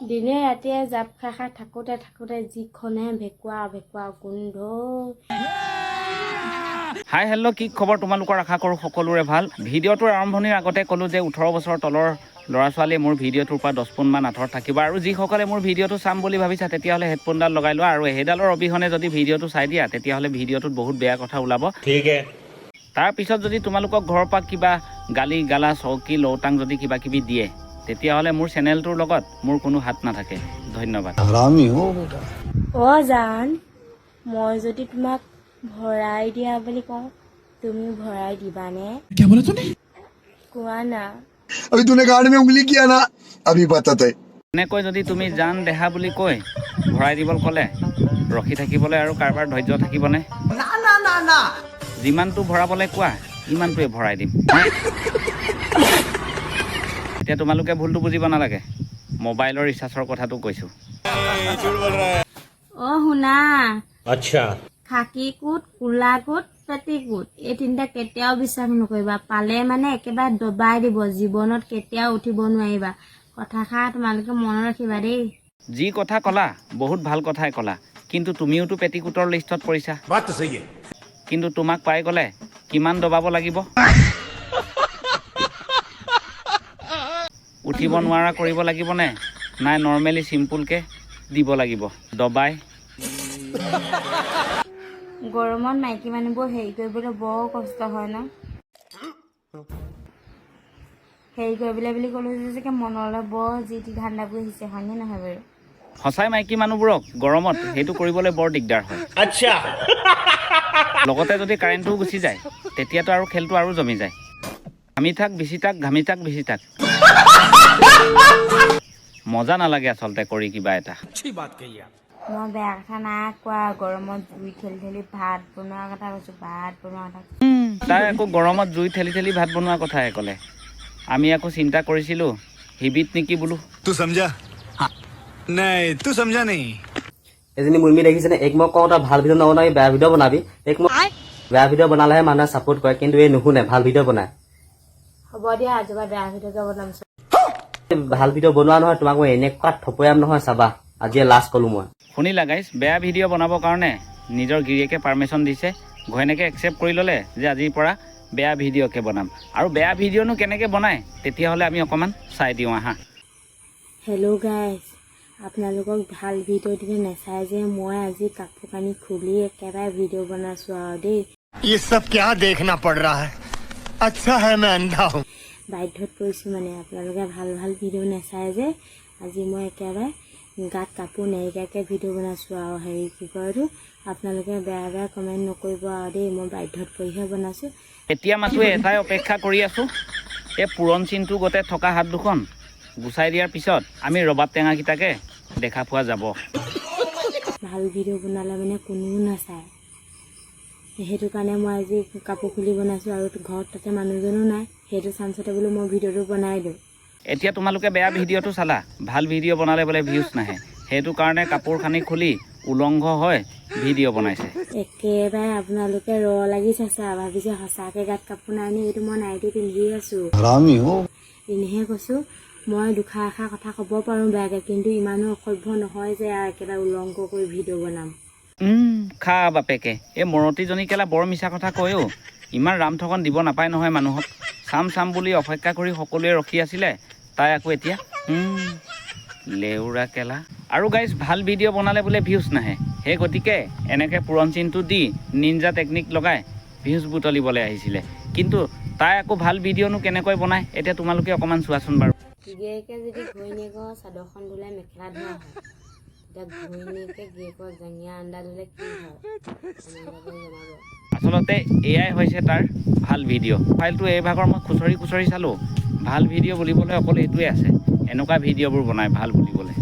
দিনে ৰাতিয়ে জাপ খাই খাই থাকোঁতে থাকোঁতে যিখনে ভেকুৱা ভেকুৱা গোন্ধ। হাই হেল্ল' কি খবৰ তোমালোকৰ? আশা কৰোঁ সকলোৰে ভাল। ভিডিঅ'টোৰ আৰম্ভণিৰ আগতে ক'লোঁ যে ওঠৰ বছৰ তলৰ ল'ৰা ছোৱালীয়ে মোৰ ভিডিঅ'টোৰ পৰা দহ পোনমান আঁতৰত থাকিব। আৰু যিসকলে মোৰ ভিডিঅ'টো চাম বুলি ভাবিছা তেতিয়াহ'লে হেডফোনডাল লগাই লোৱা। আৰু সেইডালৰ অবিহনে যদি ভিডিঅ'টো চাই দিয়া তেতিয়াহ'লে ভিডিঅ'টোত বহুত বেয়া কথা ওলাব। তাৰপিছত যদি তোমালোকক ঘৰৰ পৰা কিবা গালি গালা চৌকি লৌটাং যদি কিবা কিবি দিয়ে তেতিয়াহ'লে মোৰ চেনেলটোৰ লগত মোৰ কোনো হাত নাথাকে ধন্যবাদ हरामी हो बेटा অ' জান মই যদি তোমাক ভৰাই দিয়া বুলি কওঁ তুমি ভৰাই দিবানে क्या बोला तूने কোৱা না अभी तूने गाड़ी में उंगली किया ना अभी बताते এনেকৈ যদি তুমি জান দেহা বুলি কৈ ভৰাই দিবলৈ ক'লে ৰখি থাকিবলৈ আৰু কাৰোবাৰ ধৈৰ্য থাকিবনে যিমানটো ভৰাবলৈ কোৱা ইমানটোৱে ভৰাই দিম এতিয়া তোমালোকে ভুলটো বুজিব নালাগে। মোবাইলৰ ৰিচাৰ্জৰ কথাটো কৈছো। এই তিনিটা কেতিয়াও বিশ্বাস নকৰিবা। পালে মানে একেবাৰে ডবাই দিব। জীৱনত কেতিয়াও উঠিব নোৱাৰিবা। কথাষাৰ তোমালোকে মনত ৰাখিবা দেই। যি কথা ক'লা বহুত ভাল কথাই ক'লা। কিন্তু তুমিওতো পেটিকোটৰ লিষ্টত পৰিছা। কিন্তু তোমাক পাই গ'লে কিমান দবাব লাগিব? উঠিব নোৱাৰা কৰিব লাগিবনে? নাই নৰ্মেলি চিম্পুলকে দিব লাগিব। দবাই। গৰমত মাইকী মানুহবোৰ হেৰি কৰিবলৈ বৰ কষ্ট হয় ন? হেৰি কৰিবলৈ বুলি ক'লো যে মনলৈ বৰ যি টি ঠাণ্ডাবোৰ আহিছে হয়নে নহয় বাৰু? সঁচাই মাইকী মানুহবোৰক গৰমত সেইটো কৰিবলৈ বৰ দিগদাৰ হয়। আচ্ছা। লগতে যদি কাৰেণ্টটো গুচি যায় তেতিয়াতো আৰু খেলটো আৰু জমি যায়। ঘামি থাক বিচি থাক ঘামি থাক বিচি থাক। মজা নালাগে আচলতে কৰি কিবা এটা। মই বেয়া কথা নাই কোৱা গৰমত জুই ঠেলি ঠেলি ভাত বনোৱাৰ কথা কৈছো ভাত বনোৱা কথা তাই আকৌ গৰমত জুই ঠেলি ঠেলি ভাত বনোৱা কথাহে ক'লে। আমি আকৌ চিন্তা কৰিছিলো হিবিত নেকি বোলো। তোৰ চমজা নাই তোৰ চমজা নেকি এজনী মুৰ্মী দেখিছেনে এক মই কওঁ ভাল ভিডিঅ' নবনাবি বেয়া ভিডিঅ' বনাবি। এক মই বেয়া ভিডিঅ' বনালেহে মানুহে ছাপোৰ্ট কৰে কিন্তু এই নুশুনে ভাল ভিডিঅ' বনায়। হ'ব দিয়া আজিবা বেয়া ভিডিঅ'কে বনাম ভাল ভিডিঅ' বনোৱা নহয় তোমাক মই এনেকুৱা থপয়াম নহয় চাবা আজিয়ে লাষ্ট ক'লো মই শুনিলা গাইজ বেয়া ভিডিঅ' বনাবৰ কাৰণে নিজৰ গিৰিয়েকে পাৰ্মিশ্যন দিছে ঘৈণীয়েকে একচেপ্ট কৰি ল'লে যে আজিৰ পৰা বেয়া ভিডিঅ'কে বনাম আৰু বেয়া ভিডিঅ'নো কেনেকৈ বনায় তেতিয়াহ'লে আমি অকণমান চাই দিওঁ আহা হেল্ল' গাইজ আপোনালোকক ভাল ভিডিঅ' দিলে নাচায় যে মই আজি কাপোৰ কানি খুলি একেবাৰে ভিডিঅ' বনাইছোঁ আৰু দেই ये सब क्या देखना पड़ रहा है अच्छा है मैं अंधा हूँ বাধ্যত পৰিছোঁ মানে আপোনালোকে ভালো ভালো ভিডিঅ' নাচায় যে। আজি মই একেবাৰে গাত কাপোৰ নাইকিয়াকৈ ভিডিঅ' বনাইছোঁ আৰু হেৰি কি কয় এইটো আপোনালোকে বেয়া বেয়া কমেণ্ট নকৰিব আৰু দেই মই বাধ্যত পৰিহে বনাইছোঁ। এতিয়া মাথো এটাই অপেক্ষা কৰি আছোঁ এই পুৰণ চিনটো গোটেই থকা হাত দুখন গুচাই দিয়াৰ পিছত আমি ৰবাব টেঙাকেইটাকে দেখা পোৱা যাব। ভালো ভিডিঅ' বনালে মানে কোনেও নাচায়। সেইটো কাৰণে মই আজি কাপোৰ খুলি বনাইছোঁ আৰু ঘৰত তাতে মানুহজনো নাই। সেইটো চান্সতে বোলো মই ভিডিঅ'টো বনাই দিওঁ এতিয়া তোমালোকে বেয়া ভিডিঅ'টো চালা। ভাল ভিডিঅ' বনালে বোলে ভিউজ নাহে। সেইটো কাৰণে কাপোৰ খানি খুলি উলংঘ হয় ভিডিঅ' বনাইছে। একেবাৰে আপোনালোকে ৰ লাগি চাইছা। ভাবিছে সঁচাকৈ গাত কাপোৰ নাই নি এইটো মই নাইটি পিন্ধি আছোঁ। এনেহে কৈছোঁ মই দুখা এষাৰ কথা ক'ব পাৰোঁ বেয়াকৈ কিন্তু ইমানো অসভ্য নহয় যে আৰু একেবাৰে উলংঘ কৰি ভিডিঅ' বনাম। খা বাপেকে। এই মৰতিজনী কেলা বৰ মিছা কথা কয়ো। ইমান ৰাম থকন দিব নাপায় নহয় মানুহক। চাম চাম বুলি অপেক্ষা কৰি সকলোৱে ৰখি আছিলে তাই আকৌ এতিয়া লেউৰা কেলা। আৰু গাইজ ভাল ভিডিঅ' বনালে বোলে ভিউজ নাহে। সেই গতিকে এনেকৈ পুৰণ চিনটো দি নিঞ্জা টেকনিক লগাই ভিউজ বুটলিবলৈ আহিছিলে। কিন্তু তাই আকৌ ভাল ভিডিঅ'নো কেনেকৈ বনায় এতিয়া তোমালোকে অকণমান চোৱাচোন বাৰু। যদি চাদৰখন মেখেলা ধোৱা হয়। আচলতে এয়াই হৈছে তাৰ ভালো ভিডিঅ' ফাইলটো এই ভাগৰ মই খুচৰি খুচৰি চালোঁ। ভালো ভিডিঅ' বুলিবলৈ অকল এইটোৱে আছে। এনেকুৱা ভিডিঅ'বোৰ বনায় ভালো বুলিবলৈ।